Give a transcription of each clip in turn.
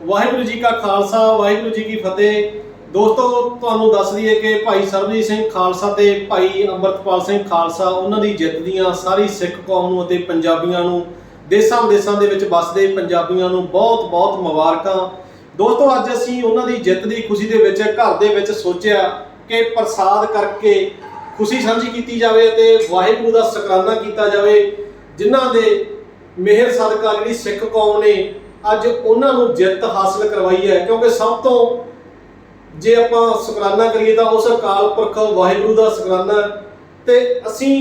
ਵਾਹਿਗੁਰੂ ਜੀ ਕਾ ਖਾਲਸਾ, ਵਾਹਿਗੁਰੂ ਜੀ ਕੀ ਫਤਿਹ। ਦੋਸਤੋ, ਤੁਹਾਨੂੰ ਦੱਸ ਦਈਏ ਕਿ ਭਾਈ ਸਰਬਜੀਤ ਸਿੰਘ ਖਾਲਸਾ ਤੇ ਭਾਈ ਅੰਮ੍ਰਿਤਪਾਲ ਸਿੰਘ ਖਾਲਸਾ, ਉਹਨਾਂ ਦੀ ਜਿੱਤ ਦੀਆਂ ਸਾਰੀ ਸਿੱਖ ਕੌਮ ਨੂੰ ਅਤੇ ਪੰਜਾਬੀਆਂ ਨੂੰ, ਦੇਸ਼ਾਂ ਵਿਦੇਸ਼ਾਂ ਦੇ ਵਿੱਚ ਵੱਸਦੇ ਪੰਜਾਬੀਆਂ ਨੂੰ ਬਹੁਤ ਬਹੁਤ ਮੁਬਾਰਕਾਂ। ਦੋਸਤੋ, ਅੱਜ ਅਸੀਂ ਉਹਨਾਂ ਦੀ ਜਿੱਤ ਦੀ ਖੁਸ਼ੀ ਦੇ ਵਿੱਚ, ਘਰ ਦੇ ਵਿੱਚ ਸੋਚਿਆ ਕਿ ਪ੍ਰਸਾਦ ਕਰਕੇ ਖੁਸ਼ੀ ਸਾਂਝੀ ਕੀਤੀ ਜਾਵੇ ਅਤੇ ਵਾਹਿਗੁਰੂ ਦਾ ਸ਼ੁਕਰਾਨਾ ਕੀਤਾ ਜਾਵੇ, ਜਿਨ੍ਹਾਂ ਦੇ ਮਿਹਰ ਸਦਕਾ ਜਿਹੜੀ ਸਿੱਖ ਕੌਮ ਨੇ ਅੱਜ ਉਹਨਾਂ ਨੂੰ ਜਿੱਤ ਹਾਸਲ ਕਰਵਾਈ ਹੈ ਕਿਉਂਕਿ ਸਭ ਤੋਂ ਜੇ ਆਪਾਂ ਸ਼ੁਕਰਾਨਾ ਕਰੀਏ ਤਾਂ ਉਸ ਅਕਾਲ ਪੁਰਖ ਵਾਹਿਗੁਰੂ ਦਾ ਸ਼ੁਕਰਾਨਾ ਤੇ ਅਸੀਂ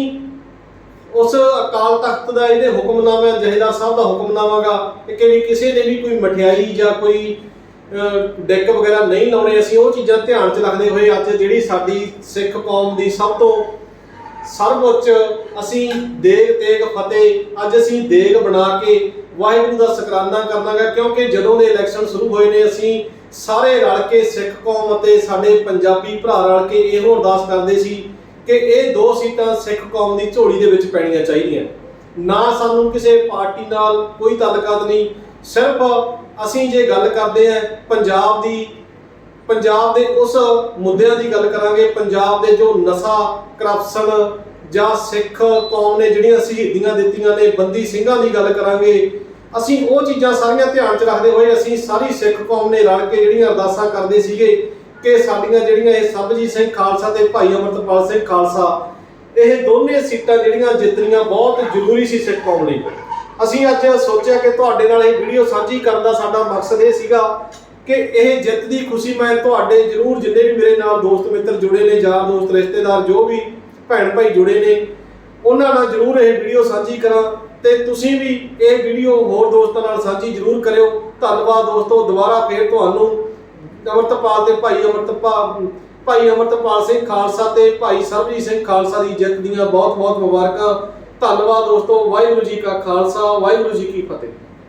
ਉਸ ਅਕਾਲ ਤਖਤ ਦਾ ਇਹਦੇ ਹੁਕਮਨਾਮਾ ਜਹੇਦਾਰ ਸਾਹਿਬ ਦਾ ਹੁਕਮਨਾਮਾਗਾ ਕਿ ਵੀ ਕਿਸੇ ਨੇ ਵੀ ਕੋਈ ਮਠਿਆਈ ਜਾਂ ਕੋਈ ਅਹ, ਡੈਕ ਵਗੈਰਾ ਨਹੀਂ ਲਾਉਣੇ ਅਸੀਂ ਉਹ ਚੀਜ਼ਾਂ ਧਿਆਨ 'ਚ ਰੱਖਦੇ ਹੋਏ ਅੱਜ ਜਿਹੜੀ ਸਾਡੀ ਸਿੱਖ ਕੌਮ ਦੀ ਸਭ ਤੋਂ ਸਰਵਉੱਚ ਅਸੀਂ ਦੇਗ ਤੇਗ ਫਤਿਹ ਅੱਜ ਅਸੀਂ ਦੇਗ ਬਣਾ ਕੇ ਵਾਹਿਗੁਰੂ ਦਾ ਸ਼ੁਕਰਾਨਾ ਕਰਨਾਗਾ, ਕਿਉਂਕਿ ਜਦੋਂ ਦੇ ਇਲੈਕਸ਼ਨ ਸ਼ੁਰੂ ਹੋਏ ਨੇ, ਅਸੀਂ ਸਾਰੇ ਰਲ ਕੇ ਸਿੱਖ ਕੌਮ ਅਤੇ ਸਾਡੇ ਪੰਜਾਬੀ ਭਰਾ ਰਲ ਕੇ ਇਹੋ ਅਰਦਾਸ ਕਰਦੇ ਸੀ ਕਿ ਇਹ ਦੋ ਸੀਟਾਂ ਸਿੱਖ ਕੌਮ ਦੀ ਝੋਲੀ ਦੇ ਵਿੱਚ ਪੈਣੀਆਂ ਚਾਹੀਦੀਆਂ। ਨਾ ਸਾਨੂੰ ਕਿਸੇ ਪਾਰਟੀ ਨਾਲ ਕੋਈ ਤਾਲੁਕਾਤ ਨਹੀਂ, ਸਿਰਫ ਅਸੀਂ ਜੇ ਗੱਲ ਕਰਦੇ ਹਾਂ ਪੰਜਾਬ ਦੀ, ਪੰਜਾਬ ਦੇ ਉਸ ਮੁੱਦਿਆਂ ਦੀ ਗੱਲ ਕਰਾਂਗੇ, ਪੰਜਾਬ ਦੇ ਜੋ ਨਸ਼ਾ ਕਰਪਸ਼ਨ ਜਾਂ ਸਿੱਖ ਕੌਮ ਨੇ ਜਿਹੜੀਆਂ ਸ਼ਹੀਦੀਆਂ ਦਿੱਤੀਆਂ ਨੇ, ਬੰਦੀ ਸਿੰਘਾਂ ਦੀ ਗੱਲ ਕਰਾਂਗੇ ਅਸੀਂ ਉਹ ਚੀਜ਼ਾਂ ਸਾਰੀਆਂ ਧਿਆਨ 'ਚ ਰੱਖਦੇ ਹੋਏ ਅਸੀਂ ਸਾਰੀ ਸਿੱਖ ਕੌਮ ਨੇ ਰਲ ਕੇ ਜਿਹੜੀਆਂ ਅਰਦਾਸਾਂ ਕਰਦੇ ਸੀਗੇ ਕਿ ਸਾਡੀਆਂ ਜਿਹੜੀਆਂ ਇਹ ਸਭਜੀਤ ਸਿੰਘ ਖਾਲਸਾ ਤੇ ਭਾਈ ਅਮਰਤਪਾਲ ਸਿੰਘ ਖਾਲਸਾ, ਇਹ ਦੋਨੇ ਸੀਟਾਂ ਜਿਹੜੀਆਂ ਜਿੱਤਣੀਆਂ ਬਹੁਤ ਜ਼ਰੂਰੀ ਸੀ ਸਿੱਖ ਕੌਮ ਲਈ। ਅਸੀਂ ਅੱਜ ਸੋਚਿਆ ਕਿ ਤੁਹਾਡੇ ਨਾਲ ਇਹ ਵੀਡੀਓ ਸਾਂਝੀ ਕਰਨ ਦਾ ਸਾਡਾ ਮਕਸਦ ਇਹ ਸੀਗਾ ਕਿ ਇਹ ਜਿੱਤ ਦੀ ਖੁਸ਼ੀ ਮੈਂ ਤੁਹਾਡੇ ਜਰੂਰ ਜਿੰਨੇ ਵੀ ਮੇਰੇ ਨਾਲ ਦੋਸਤ ਮਿੱਤਰ ਜੁੜੇ ਨੇ ਯਾਰ ਦੋਸਤ ਰਿਸ਼ਤੇਦਾਰ ਜੋ ਵੀ ਭੈਣ ਭਾਈ ਜੁੜੇ ਨੇ, ਉਹਨਾਂ ਨਾਲ ਜਰੂਰ ਇਹ ਵੀਡੀਓ ਸਾਂਝੀ ਕਰਾਂ। ਤੇ ਤੁਸੀਂ ਵੀ ਇਹ ਵੀਡੀਓ ਹੋਰ ਦੋਸਤਾਂ ਨਾਲ ਸਾਂਝੀ ਜਰੂਰ ਕਰਿਓ। ਧੰਨਵਾਦ ਦੋਸਤੋ, ਦੁਬਾਰਾ ਫੇਰ ਤੁਹਾਨੂੰ ਅਮਰਤਪਾਲ ਤੇ ਭਾਈ ਅਮਰਤਪਾਲ ਭਾਈ ਅਮਰਤਪਾਲ ਸਿੰਘ ਖਾਲਸਾ ਤੇ ਭਾਈ ਸਰਬਜੀਤ ਸਿੰਘ ਖਾਲਸਾ ਦੀ ਜਿੱਤ ਦੀਆਂ ਬਹੁਤ ਬਹੁਤ ਮੁਬਾਰਕਾਂ। ਧੰਨਵਾਦ ਦੋਸਤੋ, ਵਾਹਿਗੁਰੂ ਜੀ ਕਾ ਖਾਲਸਾ, ਵਾਹਿਗੁਰੂ ਜੀ ਕੀ ਫਤਿਹ।